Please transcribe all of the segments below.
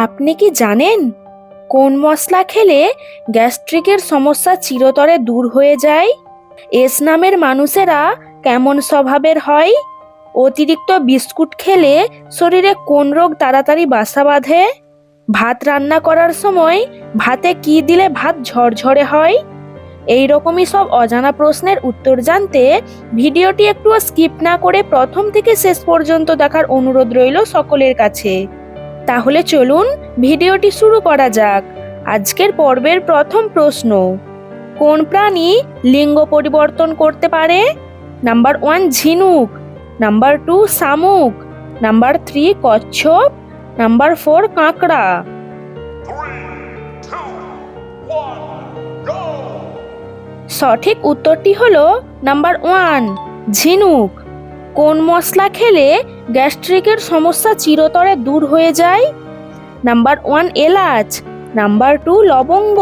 আপনি কি জানেন? কোন মশলা খেলে গ্যাস্ট্রিকের সমস্যা চিরতরে দূর হয়ে যায়? এস নামের মানুষেরা কেমন স্বভাবের হয়? অতিরিক্ত বিস্কুট খেলে শরীরে কোন রোগ তাড়াতাড়ি বাসা বাঁধে? ভাত রান্না করার সময় ভাতে কি দিলে ভাত ঝরঝরে হয়? এই রকমই সব অজানা প্রশ্নের উত্তর জানতে ভিডিওটি একটুও স্কিপ না করে প্রথম থেকে শেষ পর্যন্ত দেখার অনুরোধ রইল সকলের কাছে। তাহলে চলুন ভিডিওটি শুরু করা যাক। আজকের পর্বের প্রথম প্রশ্ন, কোন প্রাণী লিঙ্গ পরিবর্তন করতে পারে? নাম্বার ওয়ান ঝিনুক, নাম্বার টু শামুক, নাম্বার থ্রি কচ্ছপ, নাম্বার ফোর কাঁকড়া! সঠিক উত্তরটি হলো নাম্বার ওয়ান ঝিনুক। কোন মশলা খেলে গ্যাস্ট্রিকের সমস্যা চিরতরে দূর হয়ে যায়। নাম্বার ওয়ান এলাচ, নাম্বার টু লবঙ্গ,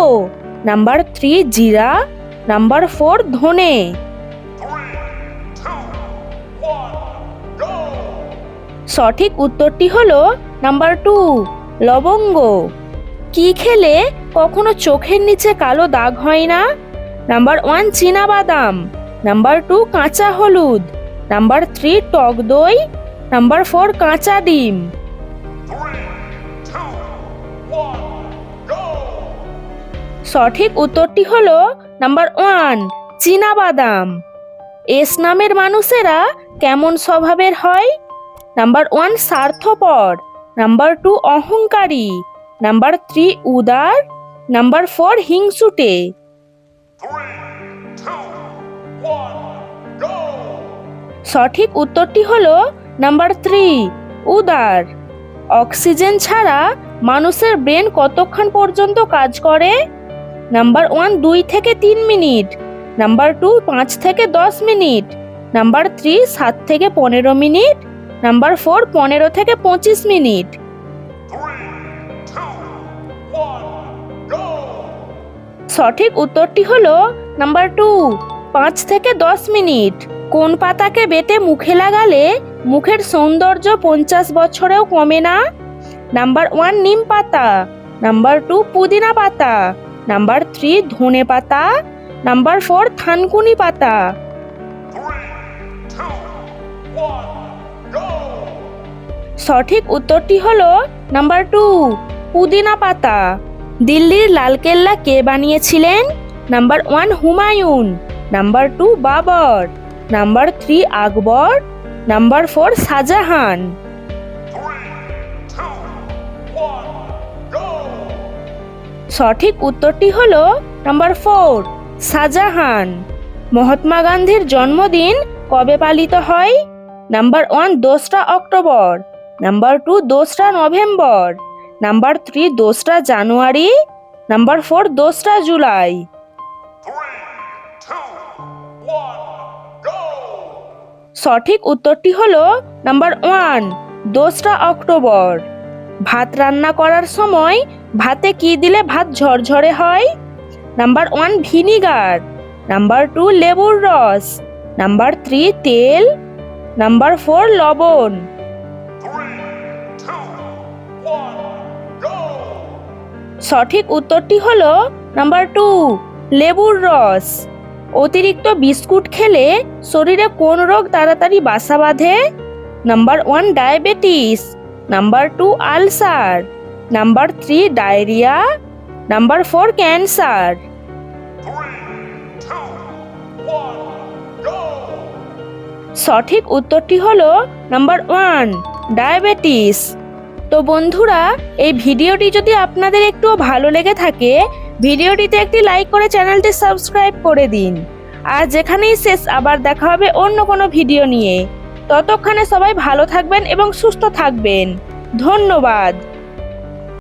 নাম্বার থ্রি জিরা, নাম্বার ফোর ধনে! সঠিক উত্তরটি হলো নাম্বার টু লবঙ্গ। কি খেলে কখনো চোখের নিচে কালো দাগ হয় না? নাম্বার ওয়ান চীনা বাদাম নাম্বার টু কাঁচা হলুদ, নাম্বার থ্রি টক দই নাম্বার ফোর কাঁচা ডিম! সঠিক উত্তরটি হলো নাম্বার ওয়ান বাদাম। এস নামের মানুষেরা কেমন স্বভাবের হয়? নাম্বার ওয়ান স্বার্থপর। নাম্বার টু অহংকারী। নাম্বার থ্রি উদার। নাম্বার ফোর হিংসুটে! সঠিক উত্তরটি হলো নাম্বার থ্রি উদার। অক্সিজেন ছাড়া মানুষের ব্রেন কতক্ষণ পর্যন্ত কাজ করে? নাম্বার ওয়ান দুই থেকে তিন মিনিট। নাম্বার টু পাঁচ থেকে দশ মিনিট। নাম্বার থ্রি সাত থেকে পনেরো মিনিট। নাম্বার ফোর পনেরো থেকে পঁচিশ মিনিট! সঠিক উত্তরটি হলো নাম্বার টু পাঁচ থেকে দশ মিনিট। কোন পাতাকে বেটে মুখে লাগালে মুখের সৌন্দর্য পঞ্চাশ বছরেও কমে না। নাম্বার ওয়ান নিম পাতা, নাম্বার টু পুদিনা পাতা, নাম্বার থ্রি ধনে পাতা, নাম্বার ফোর থানকুনি পাতা! সঠিক উত্তরটি হলো নাম্বার টু পুদিনা পাতা। দিল্লির লালকেল্লা কে বানিয়েছিলেন? Number one Humayun, number two Babur, number three Akbar number four Shahjahan! সঠিক উত্তরটি হলো নাম্বার ফোর শাহজাহান মহাত্মা গান্ধীর জন্মদিন কবে পালিত হয়? নাম্বার ওয়ান দোসরা অক্টোবর. নাম্বার টু দোসরা নভেম্বর. নাম্বার থ্রি দোসরা জানুয়ারি. নাম্বার ফোর দোসরা জুলাই. সঠিক উত্তরটি হলো নাম্বার ওয়ান, দোসরা অক্টোবর। ভাত রান্না করার সময় ভাতে কি দিলে ভাত ঝরঝরে হয়? Number one, vinegar. Number two, লেবুর রস। নাম্বার থ্রি, তেল। নাম্বার ফোর, লবণ! সঠিক উত্তরটি হলো নাম্বার টু, লেবুর রস। অতিরিক্ত বিস্কুট খেলে শরীরে কোন রোগ তাড়াতাড়ি বাসা বাঁধে? Number one, diabetes. Number two, ulcer. Number three, diarrhoea. Number four, cancer! সঠিক উত্তরটি হলো নাম্বার ওয়ান, ডায়াবেটিস। তো বন্ধুরা, এই ভিডিওটি যদি আপনাদের একটু ভালো লেগে থাকে ভিডিওটিতে একটি লাইক করে চ্যানেলটি সাবস্ক্রাইব করে দিন। আর যেখানেই শেষ, আবার দেখা হবে অন্য কোনো ভিডিও নিয়ে। ততক্ষণে সবাই ভালো থাকবেন এবং সুস্থ থাকবেন। ধন্যবাদ।